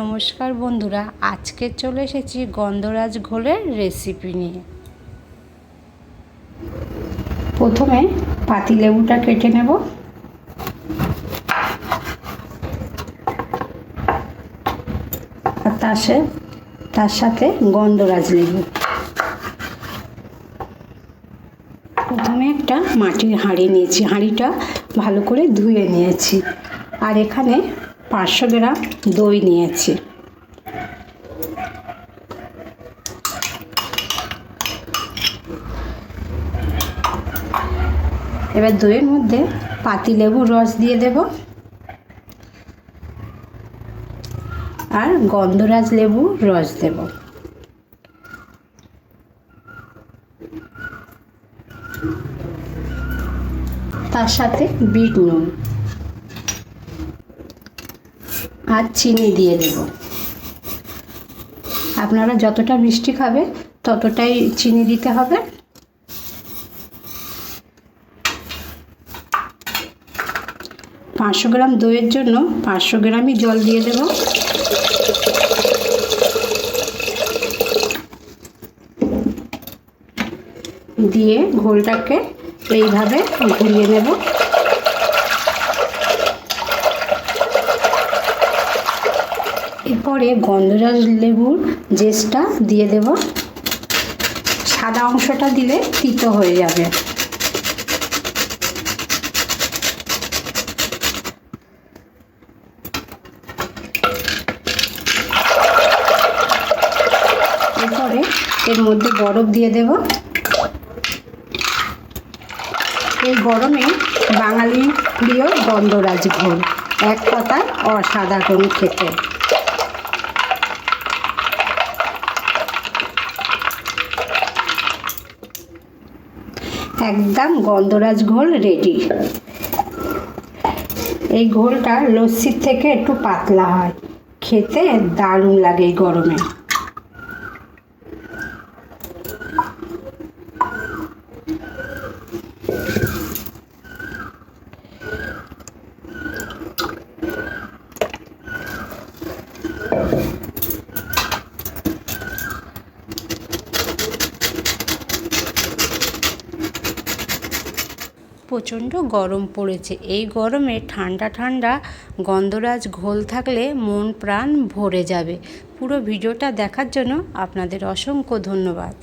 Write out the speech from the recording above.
নমস্কার বন্ধুরা, আজকে চলে এসেছি গন্ধরাজ ঘোলের রেসিপি নিয়ে। প্রথমে পাতিলেবুটা কেটে নেব। আর তার সে, তার সাথে গন্ধরাজ লেবু প্রথমে একটা মাটির হাঁড়ি নিয়েছি, হাঁড়িটা ভালো করে ধুয়ে নিয়েছি। আর এখানে পাঁচশো গ্রাম দই নিয়েছি। এবার দইয়ের মধ্যে পাতিলেবুর রস দিয়ে দেব। আর গন্ধরাজ লেবু রস দেব। তার সাথে বিট নুন। আর চিনি দিয়ে দেব আপনারা যতটা মিষ্টি খাবে, ততটাই চিনি দিতে হবে। পাঁচশো গ্রাম দইয়ের জন্য পাঁচশো গ্রামই জল দিয়ে দেব। দিয়ে ঘোলটাকে এইভাবে ঘুরিয়ে নেব। এরপরে গন্ধরাজ লেবুর জেসটা দিয়ে দেব। সাদা অংশটা দিলে তিতো হয়ে যাবে। এরপরে এর মধ্যে বরফ দিয়ে দেব। এই গরমে বাঙালি প্রিয় গন্ধরাজ ঘোল, এক কথায় অসাধারণ খেতে। একদম গন্ধরাজ ঘোল রেডি এই ঘোলটা লস্যির থেকে একটু পাতলা হয়। খেতে দারুণ লাগে এই গরমে। প্রচণ্ড গরম পড়েছে। এই গরমে ঠান্ডা ঠান্ডা গন্ধরাজ ঘোল থাকলে মন প্রাণ ভরে যাবে। পুরো ভিডিওটা দেখার জন্য আপনাদের অসংখ্য ধন্যবাদ।